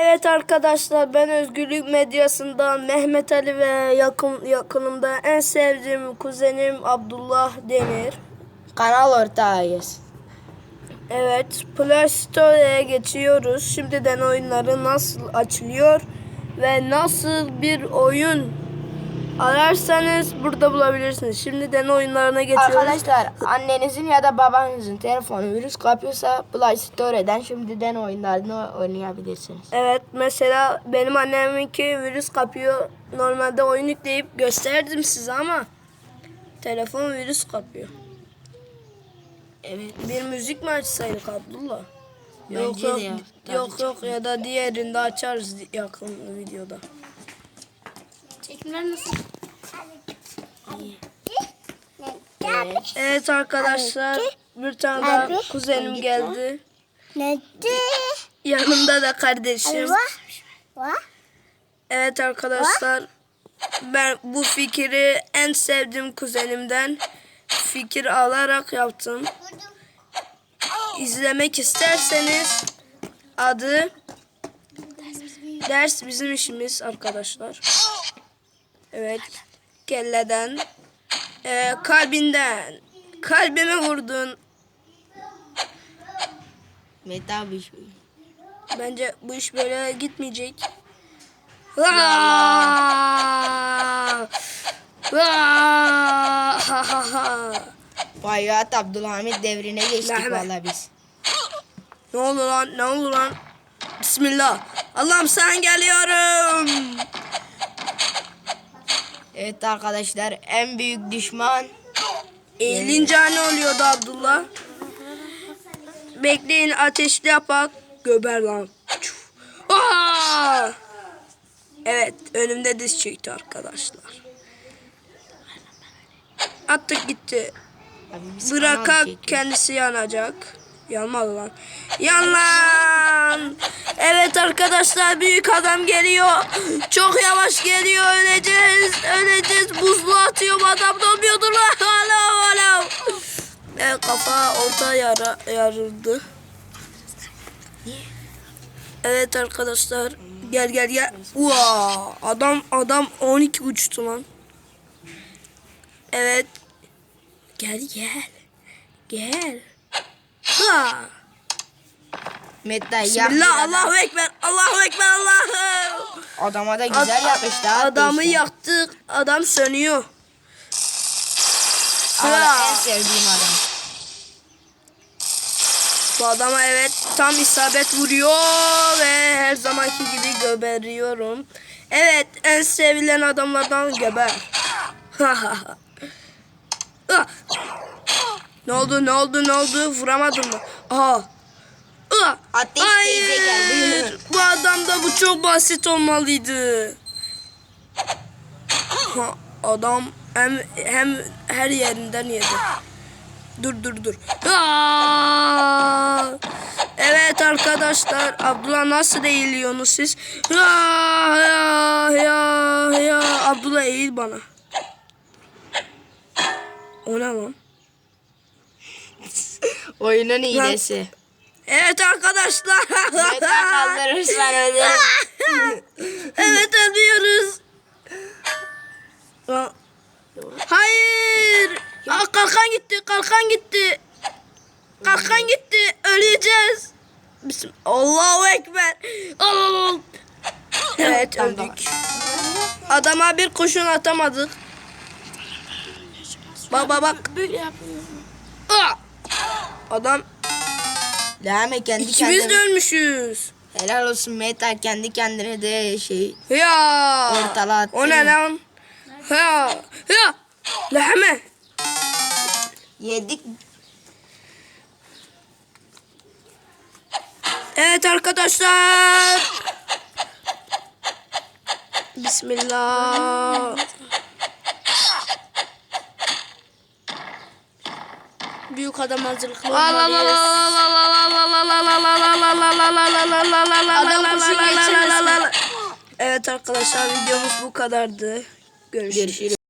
Evet arkadaşlar ben Özgürlük Medyası'ndan Mehmet Ali ve yakın yakınımda en sevdiğim kuzenim Abdullah Demir. Kanal ortağıyız. Evet Play Store'ya geçiyoruz. Şimdiden oyunları nasıl açılıyor ve nasıl bir oyun ararsanız burada bulabilirsiniz. Şimdiden oyunlarına geçiyoruz. Arkadaşlar annenizin ya da babanızın telefonu virüs kapıyorsa Play Store'den şimdiden oyunlarını oynayabilirsiniz. Evet mesela benim anneminki virüs kapıyor. Normalde oyun yükleyip gösterdim size ama telefon virüs kapıyor. Evet. Bir müzik mi açsaydık Abdullah? Yok Bence yok, ya. Yok yok ya da diğerinde açarız yakın videoda. Çekimler nasıl? Evet. Arkadaşlar bir tane daha kuzenim geldi. Yanımda da kardeşim. Evet arkadaşlar ben bu fikri en sevdiğim kuzenimden fikir alarak yaptım. İzlemek isterseniz adı Ders Bizim işimiz arkadaşlar. Evet. Kelleden ee, kalbinden kalbime vurdun. Meta bir şey. Bence bu iş böyle gitmeyecek. Bayağı Abdülhamit devrine geçtik valla biz. Ne oldu lan? Ne oldu lan? Bismillah. Allah'ım sen geliyorum. Evet arkadaşlar en büyük düşman Eğilince ne oluyordu Abdullah? Bekleyin ateşli yapak. Göber lan. Aa! Evet önümde diz çöktü arkadaşlar. Attık gitti. Çekiyoruz. kendisi yanacak. Yanmadı lan. Yan lan. Evet arkadaşlar büyük adam geliyor. Çok yavaş geliyor. Öleceğiz. Öleceğiz. Buzlu atıyorum adam dolmuyordur lan. Alo alo. Evet kafa orta yara, yarıldı. Evet arkadaşlar. Gel gel gel. Uaa, adam adam 12 uçtu lan. Evet. Gel gel. Gel. Ha. Meta ya Bismillah Allahu Ekber. Allahu Ekber Allahu. Adama da güzel yapıştı. ha, Adamı değişti. yaktık. Adam sönüyor. Ama en sevdiğim adam. Bu adama evet tam isabet vuruyor ve her zamanki gibi göberiyorum. Evet en sevilen adamlardan geber. Ah. ne oldu ne oldu ne oldu vuramadın mı? Aha. Ah. Ateş teyze geldi. Bu adamda bu çok basit olmalıydı. Ha, adam hem hem her yerinden yedi. Dur dur dur. Aa! Evet arkadaşlar Abdullah nasıl eğiliyorsunuz siz? Ya ya ya ya Abdullah eğil bana. O ne lan? Oyunun hilesi. Evet arkadaşlar. Meta kaldırırsan ölür. evet ölüyoruz. Hayır. Aa, kalkan gitti. Kalkan gitti. Kalkan gitti. Öleceğiz. Bismillah. Allahu Ekber. Allah. Evet öldük. Adama bir kurşun atamadık. Bak bak. Böyle yapıyor. Adam Lame kendi İkimiz kendine... de ölmüşüz. Helal olsun Meta kendi kendine de şey. Ya. Ortala attı. O ne lan? Ya. Ya. Lahme. Yedik. Evet arkadaşlar. Bismillah. Büyük adam hazırlıklı olmalıyız. Al al al al al al. Evet arkadaşlar videomuz bu kadardı. Görüşürüz. Görüşürüz.